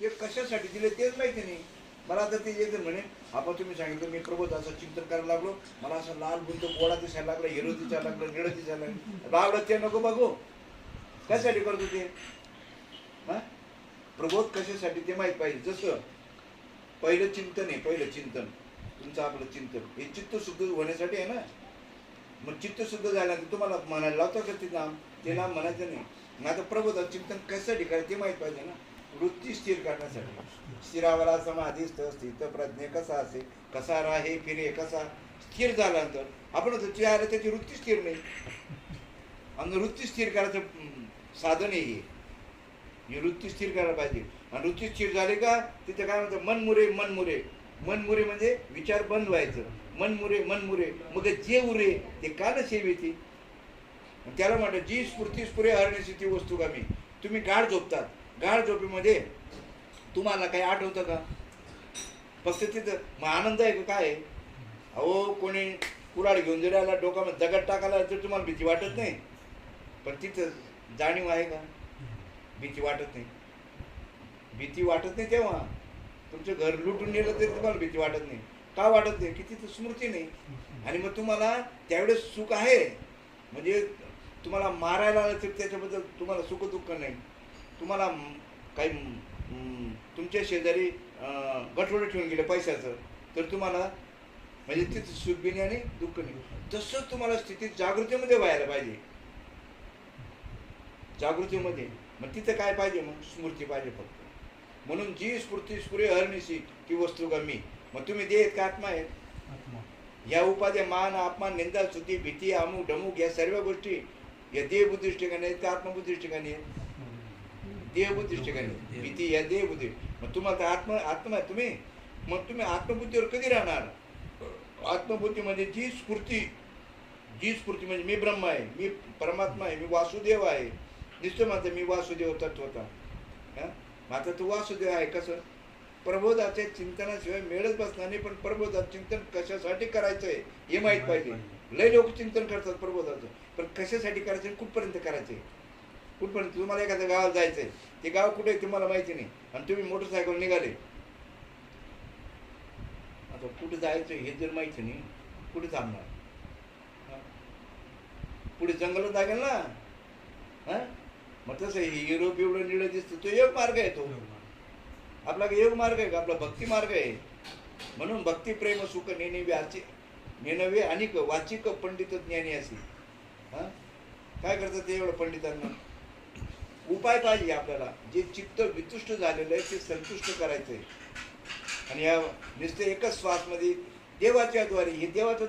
ते कशासाठी दिले तेच माहिती नाही. मला आता ते एक म्हणे. आपण तुम्ही सांगितलं मी प्रबोधाचं चिंतन करायला लागलो. मला असं लाल बुंत गोळा दिसायला लागला हिरो दिसायला लागलं निळ दिसायला लागलं. बावडत ते नको बघू. कशासाठी करतो ते? हा? प्रबोध कशासाठी ते माहीत पाहिजे. जसं पहिलं चिंतन आहे पहिलं चिंतन. तुमचं आपलं चिंतन. हे चित्त शुद्ध होण्यासाठी आहे ना? मग चित्त शुद्ध झाल्यानंतर तुम्हाला म्हणायला लावतो का ते नाम? ते नाम म्हणायचं नाही. मग आता प्रबोध चिंतन कशासाठी करायचं ते माहीत पाहिजे ना? वृत्ती स्थिर करण्यासाठी. स्थिरावला समाधीस्थ स्थित प्रज्ञे कसा असे कसा राहे फिरे कसा? स्थिर झाल्यानंतर आपण म्हणतो त्याची वृत्ती स्थिर नाही. आणि वृत्ती स्थिर करायचं साधन आहे हे. ही वृत्ती स्थिर करायला पाहिजे. आणि वृत्ती स्थिर झाली का तिथे काय म्हणतं मनमुरे मनमुरे मनमुरे म्हणजे विचार बंद व्हायचं. मनमुरे मनमुरे मग जे उरे ते का न सेवेती त्याला म्हणतात जी स्फूर्ती स्फुरे हरण्याची ती वस्तू का मी तुम्ही गाढ झोपतात. गाढ झोपेमध्ये तुम्हाला काही आठवतं का? फक्त तिथं मग आनंद आहे का काय आहे? अहो कोणी कुराड घेऊन जरी आला डोक्यामध्ये दगड टाकायला तर तुम्हाला भीती वाटत नाही. पण तिथं जाणीव आहे का? भीती वाटत नाही. भीती वाटत नाही तेव्हा? तुमचं घर लुटून नेलं तरी तुम्हाला भीती वाटत नाही. का वाटत नाही? की तिथं स्मृती नाही. आणि मग तुम्हाला त्यावेळेस सुख आहे. म्हणजे तुम्हाला मारायला आलं तर त्याच्याबद्दल तुम्हाला सुख दुःख नाही. तुम्हाला काही तुमच्या शेजारी अं, गठोडं ठेवून गेलं पैशाचं तर तुम्हाला म्हणजे तिथं सुख बी नाही आणि दुःख नाही. तसं तुम्हाला स्थितीत जागृतीमध्ये व्हायला पाहिजे. जागृतीमध्ये. मग तिथं काय पाहिजे मग? स्मृती पाहिजे फक्त. म्हणून जी स्फूर्ती स्फुरे हरनिशी ती वस्तू गमी. मग तुम्ही देत का आत्मा आहेत या उपाध्या मान अपमान निंदा स्तुती भीती अमुक ढमुक या सर्व गोष्टी या देहबुद्धीच ठिकाणी आहेत का आत्मबुद्धीच ठिकाणी आहेत? देहबुद्धीच ठिकाणी आहेत. भीती या देहबुद्धी मग तुम्हाला आत्म आत्मा आहे तुम्ही मग तुम्ही आत्मबुद्धीवर कधी राहणार? आत्मबुद्धीमध्ये जी स्फूर्ती. जी स्फूर्ती म्हणजे मी ब्रह्म आहे मी परमात्मा आहे मी वासुदेव आहे. नुसतं म्हणतं मी वासुदेव तत्वता हां? मग आता तू वासुदेव आहे कसं? प्रबोधाच्या चिंतनाशिवाय मिळत बसणार नाही पण प्रबोधाचं चिंतन कशासाठी करायचं आहे हे माहीत पाहिजे. लय लोक चिंतन करतात प्रबोधाचं पण कशासाठी करायचं कुठपर्यंत करायचं आहे कुठपर्यंत तुम्हाला एखाद्या गावात जायचं आहे ते गाव कुठे आहे तुम्हाला माहिती नाही. आणि तुम्ही मोटरसायकल निघाले. आता कुठे जायचं हे जर माहिती नाही कुठे थांबणार? पुढे जंगलात लागेल ना? हा? मग तसं हे हिरो बिवडं निळं दिसतं तो योग मार्ग आहे तो. आपला योग मार्ग आहे का? आपला भक्ती मार्ग आहे. म्हणून भक्ती प्रेम सुख नेणे व्याचे नेणवे आणि वाचिक पंडित ज्ञानी असे. हा? काय करतात ते एवढं पंडितांना? उपाय पाहिजे आपल्याला. जे चित्त वितुष्ट झालेलं आहे ते संतुष्ट करायचं आहे आणि या नुसते एकच श्वासमध्ये देवाच्या द्वारे हे देवाच्या